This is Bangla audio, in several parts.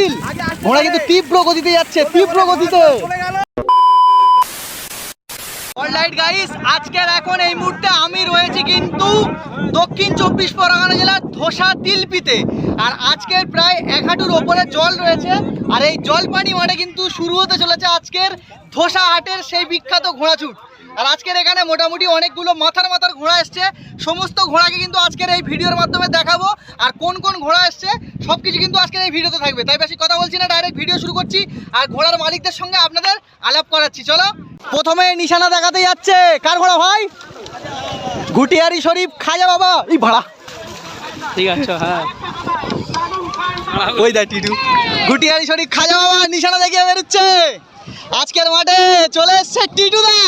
কাউন্সিল ঘোড়া কিন্তু তীব্র গতিতে যাচ্ছে, তীব্র গতিতে। আজকের এখন এই মুহূর্তে আমি রয়েছি কিন্তু দক্ষিণ চব্বিশ পরগনা জেলার ধোসা তিলপিতে। আর আজকের প্রায় এক হাঁটুর ওপরে জল রয়েছে। আর এই জলপানি মাঠে কিন্তু শুরু হতে চলেছে আজকের ধোসা হাটের সেই বিখ্যাত ঘোড়াছুট। আর আজকের এখানে মোটামুটি অনেকগুলো মাথার মাথার ঘোড়া এসছে। সমস্ত ঘোড়াকে কিন্তু আজকের এই ভিডিওর মাধ্যমে দেখাবো। আর কোন কোন ঘোড়া এসছে সব কিছু কিন্তু আজকের এই ভিডিওতে থাকবে। তাই বেশি কথা বলছি না ডাইরেক্ট ভিডিও শুরু করছি। আর ঘোড়ার মালিকদের সঙ্গে আপনাদের আলাপ করাচ্ছি। চলো। প্রথমে নিশানা দেখাতে যাচ্ছে। কার ঘোড়া ভাই? গুটিয়ারি শরীফ খাজা বাবা। এই ভাড়া। ঠিক আছে হ্যাঁ। ওই দা টিটু। ঘুটিয়ারি শরীফ খাজা বাবা নিশানা দেখিয়ে বেরোচ্ছে। আজকের মাঠে চলে এসছে টিটুদা।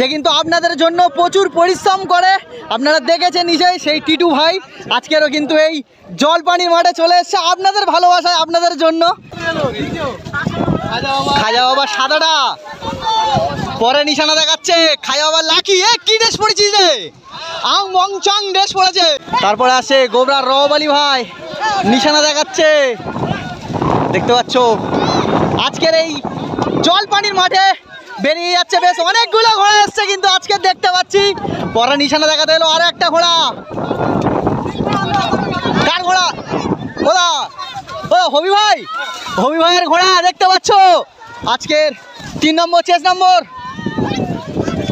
যে কিন্তু আপনাদের জন্য প্রচুর পরিশ্রম করে আপনারা দেখেছেন নিজেই সেই টিটু ভাই। আজকেরও কিন্তু এই জলপানির মাঠে চলে এসছে আপনাদের ভালোবাসায়, আপনাদের জন্য। খাজা বাবা সাদাটা। পরে নিশানা দেখাচ্ছে। খাজা বাবা লাকি। এ, কি ড্রেস পরেছিস রে? আং, মং, চং ড্রেস পড়েছে। তারপরে আসে গোবরার রব ভাই। নিশানা দেখাচ্ছে। দেখতে পাচ্ছ? আজকের এই জল পানির মাঠে বেরিয়ে যাচ্ছে বেশ, অনেকগুলো ঘোড়া এসছে কিন্তু আজকে দেখতে পাচ্ছি। পরে নিশানা দেখাতে এলো আর একটা ঘোড়া। কার ঘোড়া? ঘোড়া ও, হবি ভাই। হবি ভাইয়ের ঘোড়া, দেখতে পাচ্ছ? আজকের তিন নম্বর চেস নম্বর।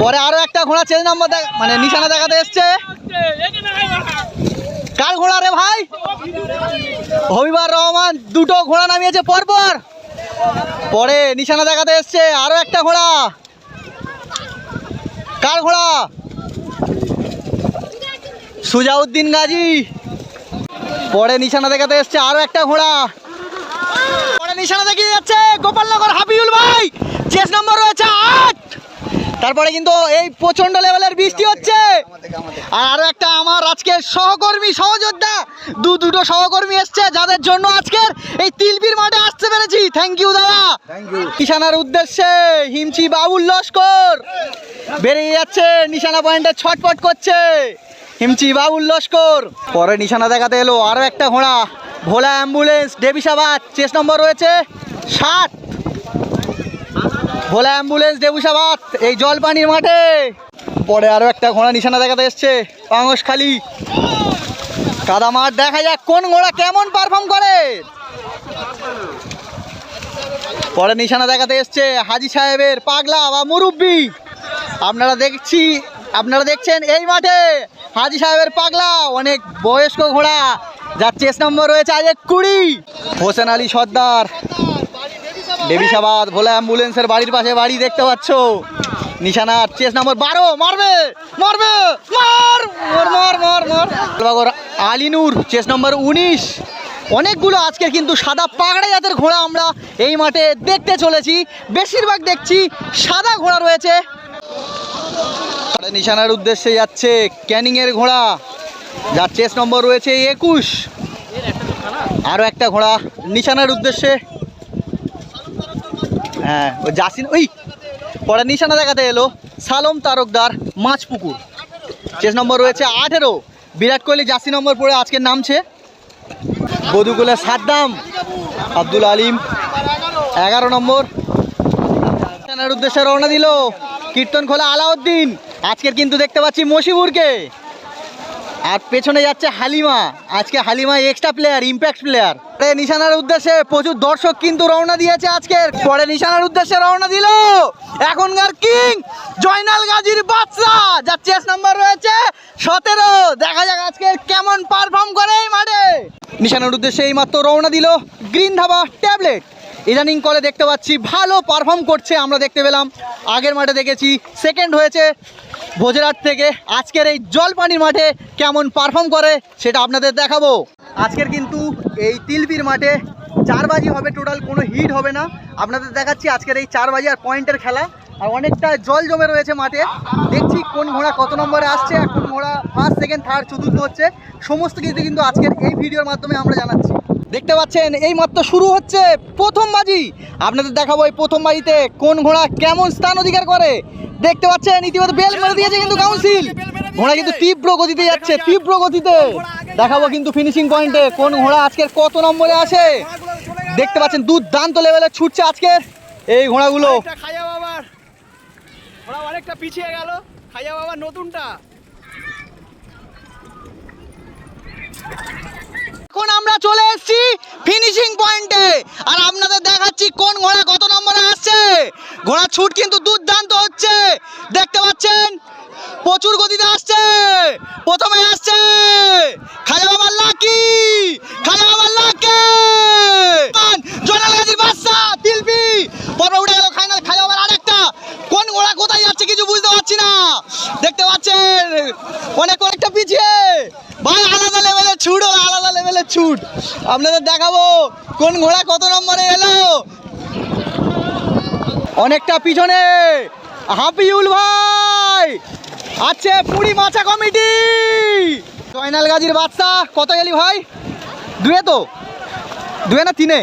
পরে আরও একটা ঘোড়া চেস নম্বর মানে নিশানা দেখাতে এসছে। কার ঘোড়া রে ভাই? হবিবার রহমান, দুটো ঘোড়া নামিয়েছে পরপর। পরে নিশানা দেখাতে এসছে, আরও একটা ঘোড়া। কার ঘোড়া? সুজাউদ্দিন গাজী। পরে নিশানা দেখাতে এসছে, আরও একটা ঘোড়া। পরে নিশানা দেখিয়ে যাচ্ছে গোপালনগর হাবিউল ভাই। চেস নম্বর রয়েছে, আট। তারপরে কিন্তু এই প্রচণ্ড লেভেলের বৃষ্টি হচ্ছে। আর আরও একটা আমার আজকে সহকর্মী সহযোদ্ধা দু দুটো সহকর্মী এসছে যাদের জন্য আজকের এই তিলপির মাঠে আসতে পেরেছি। থ্যাংক ইউ দাদা। নিশানার উদ্দেশ্যে হিমচি বাবুল লস্কর। বেরিয়ে যাচ্ছে নিশানা পয়েন্টে ছটপট করছে হিমচি বাবুল লস্কর। পরে নিশানা দেখাতে এলো আরও একটা ঘোড়া। ভোলা অ্যাম্বুলেন্স ডেবিসাবাদ চেস নম্বর রয়েছে ষাট। ভোলা অ্যাম্বুলেন্স দেবুসাবাদ, এই জলপানির মাঠে। পরে আরও একটা ঘোড়া নিশানা দেখাতে এসছে পাঙসখালি কাদা মাঠ দেখা যাক কোন ঘোড়া কেমন পারফর্ম করে। পরে নিশানা দেখাতে এসছে হাজি সাহেবের পাগলা বা মুরব্বি। আপনারা দেখছি, আপনারা দেখছেন এই মাঠে হাজি সাহেবের পাগলা, অনেক বয়স্ক ঘোড়া। যার চেস নম্বর রয়েছে আজ এক কুড়ি। হোসেন আলী সর্দার। দেবিসাবাদ ভোলা অ্যাম্বুলেন্সের বাড়ির পাশে বাড়ি দেখতে পাচ্ছ। নিশানার চেস নম্বর, বারো, মারবে মারবে, মার মার মার মার মার। আলিনুর চেস নম্বর উনিশ। অনেকগুলো আজকের কিন্তু সাদা পাগড়া জাতের ঘোড়া আমরা এই মাঠে দেখতে চলেছি। বেশিরভাগ দেখছি সাদা ঘোড়া রয়েছে। নিশানার উদ্দেশ্যে যাচ্ছে ক্যানিংয়ের ঘোড়া। যার চেস নম্বর রয়েছে একুশ। আরও একটা ঘোড়া নিশানার উদ্দেশ্যে হ্যাঁ ওই জাসিন ওই পরে নিশানা দেখাতে এলো সালম তারকদার মাছপুকুর। চেস নম্বর রয়েছে আঠেরো। বিরাট কোহলি জাসি নম্বর পড়ে আজকের নামছে বধুকুলের সাদ্দাম, আব্দুল আলিম। এগারো নম্বর। উদ্দেশ্যে রওনা দিল। কীর্তন খোলা আলাউদ্দিন। আজকের কিন্তু দেখতে পাচ্ছি মশিবুরকে। আর পেছনে যাচ্ছে হালিমা। আজকে Halima extra player impact player পরে নিশানার উদ্দেশ্যে প্রচুর দর্শক কিন্তু রওনা দিয়েছে আজকের। পরে নিশানার উদ্দেশ্যে রওনা দিল এখনকার কিং জয়নাল গাজীর বাচ্চা যার চেস নাম্বার রয়েছে সতেরো। দেখা যাক আজকে কেমন পারফর্ম করে এই মাঠে। নিশানার উদ্দেশ্যে এই মাত্র রওনা দিল গ্রিন ধাবা ট্যাবলেট ইদানিং কলে দেখতে পাচ্ছি, ভালো পারফর্ম করছে, আমরা দেখতে পেলাম। আগের মাঠে দেখেছি সেকেন্ড হয়েছে ভোজরাট থেকে। আজকের এই জলপানির মাঠে কেমন পারফর্ম করে, সেটা আপনাদের দেখাবো। আজকের কিন্তু এই তিলবির মাঠে চার বাজি হবে টোটাল কোনো হিট হবে না। আপনাদের দেখাচ্ছি, আজকের এই চার বাজি আর পয়েন্টের খেলা। আর অনেকটা জল জমে রয়েছে মাঠে। দেখছি কোন ঘোড়া কত নম্বরে আসছে, আর কোন ঘোড়া ফার্স্ট সেকেন্ড থার্ড চতুর্থ হচ্ছে। সমস্ত কিছু কিন্তু আজকের এই ভিডিওর মাধ্যমে আমরা জানাচ্ছি। দেখতে পাচ্ছেন, এই মাত্র শুরু হচ্ছে প্রথম বাজি আপনাদের দেখাবো এই প্রথম বাজিতে কোন ঘোড়া কেমন স্থান অধিকার করে। দেখতে পাচ্ছেন, ইতিমধ্যে বেল মেরে দিয়েছে কিন্তু কাউন্সিল। ঘোড়া কিন্তু তীব্র গতিতে যাচ্ছে, তীব্র গতিতে। দেখাবো কিন্তু ফিনিশিং পয়েন্টে কোন ঘোড়া আজকের কত নম্বরে আসে। দেখতে পাচ্ছেন, দুর্দান্ত লেভেলে ছুটছে আজকে এই ঘোড়াগুলো। ওরা অনেকটা পিছিয়ে গেল। খাইয়া বাবার নতুনটা। এখন আমরা চলে এসেছি ফিনিশিং পয়েন্টে আর আপনাদের দেখাচ্ছি কোন ঘোড়া কত নম্বরে আসছে। ঘোড়া ছুট কিন্তু দুর্দান্ত হচ্ছে। দেখতে পাচ্ছেন, প্রচুর গতিতে আসছে। প্রথমে আসছে খাজা বাবার লাকি খাজা বাবার লাকি জয়নাল গাজীর বাদশা তিলবি পরে উঠে গেল ফাইনাল খাজা বাবার আরেকটা কোন ঘোড়া কোথায় যাচ্ছে কিছু বুঝতে পারছি না দেখতে পাচ্ছেন অনেক অনেকটা পিছিয়ে ভাই আলাদা লেভেলের ছুট ও আলাদা লেভেলের ছুট আপনাদের দেখাবো কোন ঘোড়া কত নম্বরে এলো? অনেকটা পিছনে। হাফিউল ভাই! আছে পুরি মাছা কমিটি! জয়নাল গাজীর বাচ্চা, কত গেলি ভাই? দুয়ে তো? দুয়ে না তিনে?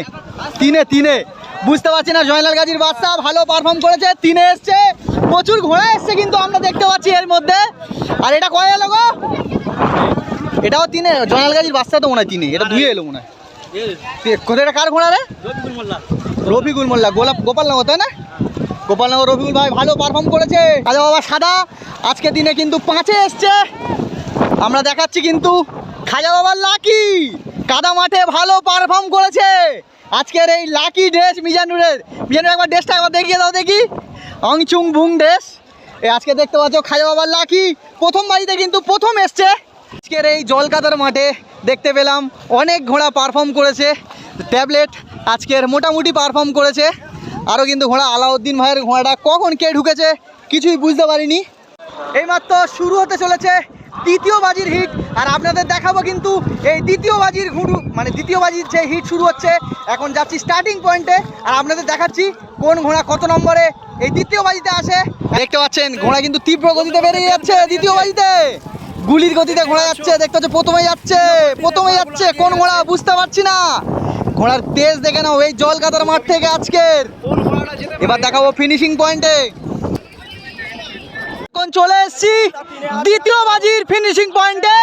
তিনে তিনে। বুঝতে পারছি না, জয়নাল গাজীর বাচ্চা ভালো পারফর্ম করেছে, তিনে এসছে। প্রচুর ঘোড়া এসছে কিন্তু আমরা দেখতে পাচ্ছি এর মধ্যে। আর এটা কয় এলো গো? এটাও তিনে জয়নাল গাজীর বাচ্চা তো মনে হয় তিনে এটা দুয়ে এলো মনে হয়। কোথায় এটা কার ঘোড়া রে? রফিকুল মোল্লা গোলাপ গোপালনগর তাই না? গোপালনগর রফিকুল ভাই ভালো পারফর্ম করেছে। আজা বাবা সাদা আজকে দিনে কিন্তু পাঁচে এসছে। আমরা দেখাচ্ছি কিন্তু খাজা বাবার লাকি। কাদা মাঠে ভালো পারফর্ম করেছে। আজকের এই লাকি ড্রেস মিজানুরের। মিজানুর একবার ড্রেসটা একবার দেখিয়ে দাও দেখি। অংচুং ভুং ড্রেস। এই আজকে দেখতে পাচ্ছ খাজা বাবার লাকি। প্রথম বাড়িতে কিন্তু প্রথম এসছে। আজকের এই জলকাদার মাঠে দেখতে পেলাম অনেক ঘোড়া পারফর্ম করেছে ট্যাবলেট আজকের মোটামুটি পারফর্ম করেছে। আরও কিন্তু ঘোড়া আলাউদ্দিন ভাইয়ের ঘোড়াটা কখন কে ঢুকেছে কিছুই বুঝতে পারিনি। এইমাত্র শুরু হতে চলেছে তৃতীয় বাজির হিট আর আপনাদের দেখাবো কিন্তু এই দ্বিতীয় বাজির ঘুরু মানে দ্বিতীয় বাজির যে হিট শুরু হচ্ছে, এখন যাচ্ছি স্টার্টিং পয়েন্টে আর আপনাদের দেখাচ্ছি কোন ঘোড়া কত নম্বরে এই দ্বিতীয় বাজিতে আসে। দেখতে পাচ্ছেন, ঘোড়া কিন্তু তীব্র গতিতে বেরিয়ে যাচ্ছে দ্বিতীয় বাজিতে। গুলির গতিতে ঘোড়া যাচ্ছে দেখতে হচ্ছে প্রথমে যাচ্ছে প্রথমে যাচ্ছে কোন ঘোড়া বুঝতে পারছি না। ঘোড়ার তেজ দেখে নাও এই জল কাদার মাঠ থেকে আজকের। এবার দেখাবো ফিনিশিং পয়েন্টে চলে এসেছি দ্বিতীয় বাজির ফিনিশিং পয়েন্টে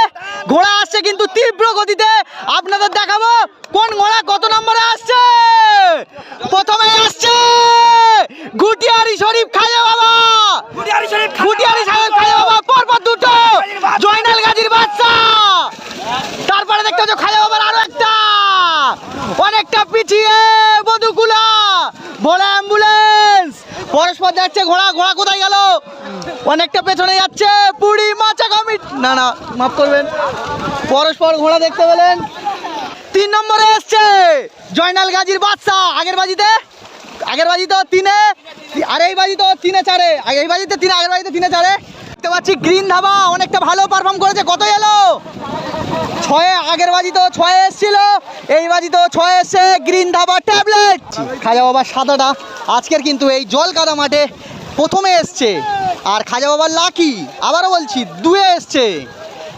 ঘোড়া আসছে কিন্তু তীব্র গতিতে। আপনাদের দেখাবো কোন ঘোড়া কত নম্বরে আসছে। প্রথমে আসছে গুটিয়ারি শরীফ খাজা বাবা। গুটিয়ারি শরীফ গুটিয়ারি সাহেব খাজা বাবা পরপর দুটো জয়নাল গাজীর বাচ্চা তারপরে দেখতে হচ্ছে খাজা বাবার আরও একটা অনেকটা পিছিয়ে বধুকুলা ভোলা অ্যাম্বুলেন্স পরস্পর যাচ্ছে ঘোড়া ঘোড়া কোথায় গেল? অনেকটা পেছনে যাচ্ছে, পুরি মাচা কমিট না না, মাফ করবেন। পরস্পর ঘোড়া দেখতে পেলেন। তিন নম্বরে এসছে জয়নাল গাজীর বাচ্চা আগের বাজিতে। আগের বাজি তো তিনে, আর এই বাজি তো তিনে চারে। আগে এই বাজিতে তিনে, আগের বাজিতে তিনে চারে। দেখতে পাচ্ছি গ্রিন ধাবা, অনেকটা ভালো পারফর্ম করেছে। কত এলো? ছয়ে, আগের বাজি তো ছয়ে এসেছিল। এই বাজি তো ছয়ে এসছে গ্রিন ধাবা ট্যাবলেট। খাজা বাবা সাদাটা। আজকের কিন্তু এই জল কাদা মাঠে প্রথমে এসছে। আর খাজা বাবার লাকি, আবারও বলছি, দুয়ে এসছে।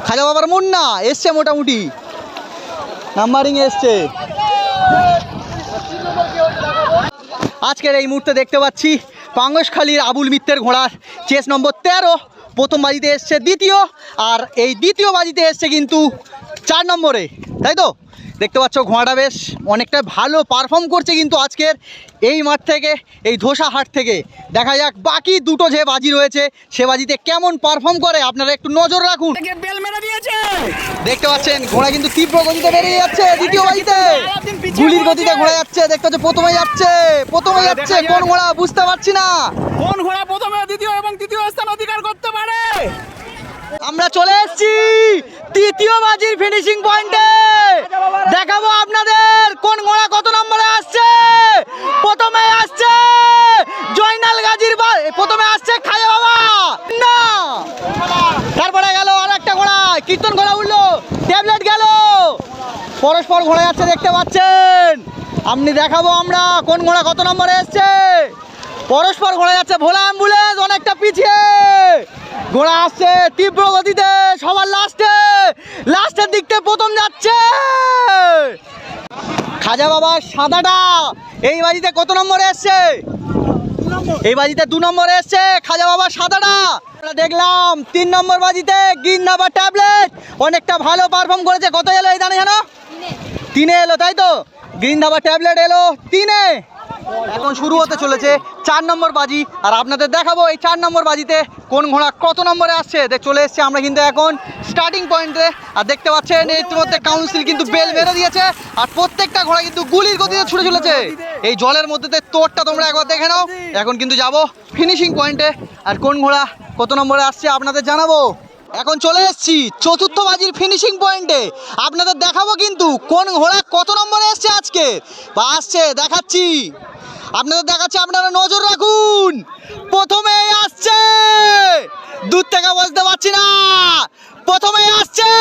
খাজা বাবার মুন্না এসছে মোটামুটি। নাম্বারিং এসছে। আজকের এই মুহূর্তে দেখতে পাচ্ছি পাঙ্গসখালীর আবুল মিত্রের ঘোড়ার চেস নম্বর তেরো, প্রথম বাজিতে এসছে দ্বিতীয়, আর এই দ্বিতীয় বাজিতে এসছে কিন্তু চার নম্বরে। তাই তো? দেখতে পাচ্ছ ঘোড়াটা বেশ অনেকটা ভালো পারফর্ম করছে কিন্তু আজকের এই মাঠ থেকে এই ধোসা হাট থেকে। দেখা যাক বাকি দুটো যে বাজি রয়েছে সে বাজিতে কেমন পারফর্ম করে আপনারা একটু নজর রাখুন। দেখতে পাচ্ছেন ঘোড়া কিন্তু তীব্র গতিতে বেরিয়ে যাচ্ছে দ্বিতীয় বাজিতে। গুলির গতিতে ঘোড়া যাচ্ছে দেখতে হচ্ছে প্রথমে যাচ্ছে প্রথমে যাচ্ছে কোন ঘোড়া বুঝতে পারছি না। কোন ঘোড়া প্রথমে দ্বিতীয় এবং তৃতীয় স্থান অধিকার করতে পারে? আমরা চলে এসেছি তৃতীয় বাজির ফিনিশিং পয়েন্টে দেখাবো আপনাদের কোন ঘোড়া কত নম্বরে আসছে? প্রথমে আসছে জয়নাল গাজীর প্রথমে আসছে খাজা বাবা। না। তারপরে গেল আর একটা ঘোড়া, কীর্তন ঘোড়া উঠল, ট্যাবলেট গেল। পরস্পর ঘোড়া যাচ্ছে, দেখতে পাচ্ছেন। আপনি দেখাবো আমরা কোন ঘোড়া কত নম্বরে এসছে। পরস্পর ঘোড়া যাচ্ছে, ভোলা অ্যাম্বুলেন্স, অনেকটা পিছিয়ে। ঘোড়া আসছে তীব্র গতিতে, সবার লাস্টে। লাস্টের দিকতে প্রথম যাচ্ছে। খাজা বাবা সাদাটা। এই বাজিতে কত নম্বরে এসছে? এই বাজিতে দু নম্বরে এসছে খাজা বাবা সাদাটা। দেখলাম তিন নম্বর বাজিতে গ্রিন নাম্বার ট্যাবলেট। অনেকটা ভালো পারফর্ম করেছে। কত এলো এই দানে জানো? তিনে এলো, তাই তো? গ্রিন ধাবা ট্যাবলেট এলো তিনে। এখন শুরু হতে চলেছে চার নম্বর বাজি, আর আপনাদের দেখাবো এই চার নম্বর বাজিতে কোন ঘোড়া কত নম্বরে আসছে। দেখ, চলে এসছে আমরা কিন্তু এখন স্টার্টিং পয়েন্টে আর দেখতে পাচ্ছেন, ইতিমধ্যে কাউন্সিল কিন্তু বেল মেরে দিয়েছে, আর প্রত্যেকটা ঘোড়া কিন্তু গুলির গতিতে ছুটে চলেছে। এই জলের মধ্যে তোরটা তোমরা একবার দেখে নাও। এখন কিন্তু যাব ফিনিশিং পয়েন্টে আর কোন ঘোড়া কত নম্বরে আসছে আপনাদের জানাব। এখন চলে এসেছি চতুর্থ বাজির ফিনিশিং পয়েন্টে আপনাদের দেখাবো কিন্তু কোন ঘোড়া কত নম্বরে এসছে আজকে। বা আসছে, দেখাচ্ছি। আপনাদের দেখাচ্ছি, আপনারা নজর রাখুন। প্রথমেই আসছে। দূর থেকে বুঝতে পারছি না। প্রথমেই আসছে।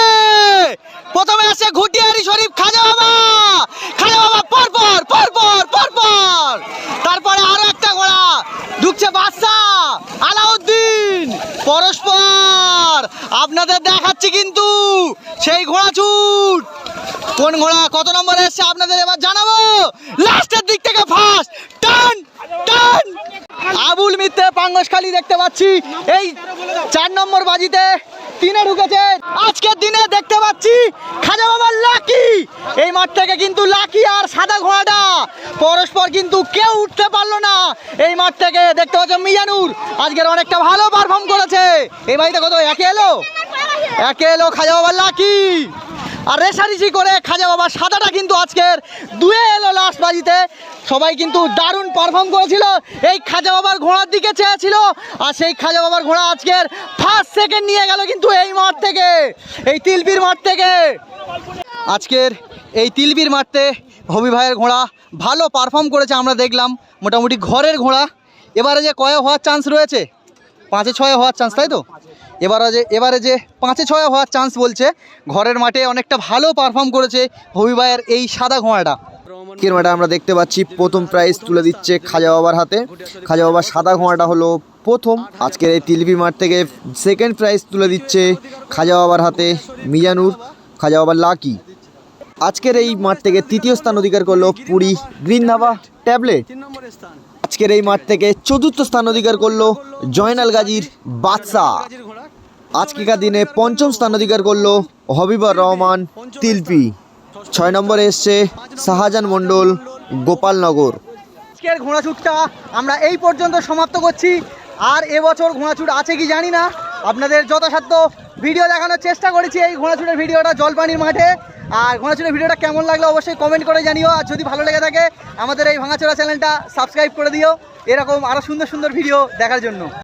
প্রথমে আসছে ঘুটিয়ারি শরীফ, খাজা বাবা। খাজা বাবা, পরপর পরপর পরপর। তারপরে আরও একটা ঘোড়া ঢুকছে বাদশা আলাউদ্দিন। পরস্পর। আপনাদের দেখাচ্ছি কিন্তু সেই ঘোড়া ছুট। কোন ঘোড়া? কত নম্বর এসছে? আপনাদের এবার জানাব। লাস্টের দিক থেকে ফার্স্ট টান টান আবুল মিত্রে পাঙ্গসখালি দেখতে পাচ্ছি। এই চার নম্বর বাজিতে তিনে ঢুকেছে। আজকের দিনে দেখতে পাচ্ছি খাজা বাবার লাকি। এই মাঠ থেকে কিন্তু লাকি আর সাদা ঘোড়াটা পরস্পর কিন্তু কেউ উঠতে পারল না। এই মাঠ থেকে দেখতে পাচ্ছ মিজানুর। আজকের অনেকটা ভালো পারফর্ম করেছে। এই বাড়িতে কত একে এলো। একে এলো খাজা বাবার লাকি আর রেশারেশি করে খাজা বাবা সাদাটা কিন্তু আজকের দুয়ে এলো লাস্ট বাজিতে। সবাই কিন্তু দারুণ পারফর্ম করেছিল। এই খাজা বাবার ঘোড়ার দিকে চেয়েছিল। আর সেই খাজা বাবার ঘোড়া আজকের ফার্স্ট সেকেন্ড নিয়ে গেল কিন্তু এই মাঠ থেকে। এই তিলপির মাঠ থেকে। আজকের এই তিলবির মাঠতে হবি ভাইয়ের ঘোড়া ভালো পারফর্ম করেছে, আমরা দেখলাম। মোটামুটি ঘরের ঘোড়া। এবারে যে কয়ে হওয়ার চান্স রয়েছে, পাঁচে ছয়ে হওয়ার চান্স তাই তো? এবারে যে এবারে যে পাঁচে ছয়ে হওয়ার চান্স বলছে, ঘরের মাঠে অনেকটা ভালো পারফর্ম করেছে হবি ভাইয়ের এই সাদা ঘোড়াটা। আজকের মাঠে আমরা দেখতে পাচ্ছি, প্রথম প্রাইজ তুলে দিচ্ছে খাজা বাবার হাতে। খাজা বাবার সাদা ঘোড়াটা হলো প্রথম। আজকের এই তিলবি মাঠ থেকে সেকেন্ড প্রাইজ তুলে দিচ্ছে খাজা বাবার হাতে মিজানুর। খাজা বাবার লাকি। আজকের এই মাঠ থেকে তৃতীয় স্থান অধিকার করল পুরী গ্রিন ধাবা ট্যাবলেট। আজকের এই মাঠ থেকে চতুর্থ স্থান অধিকার করল জয়নাল গাজীর বাদশা আজকেকার দিনে পঞ্চম স্থান অধিকার করল হবিবর রহমান তিলপি। ছয় নম্বরে এসছে শাহজাহান মণ্ডল, গোপালনগর। আজকের ঘোড়াছুটটা আমরা এই পর্যন্ত সমাপ্ত করছি। আর এবছর ঘোড়াছুট আছে কি জানি না। আপনাদের যথাসাধ্য ভিডিও দেখানোর চেষ্টা করেছি এই ঘোড়াছুটের ভিডিওটা জলপানির মাঠে। আর ঘোড়াছুটের ভিডিওটা কেমন লাগল অবশ্যই কমেন্ট করে জানিও। আর যদি ভালো লেগে থাকে, আমাদের এই ভাঙাচোরা চ্যানেলটা সাবস্ক্রাইব করে দিও। এরকম আরও সুন্দর সুন্দর ভিডিও দেখার জন্য।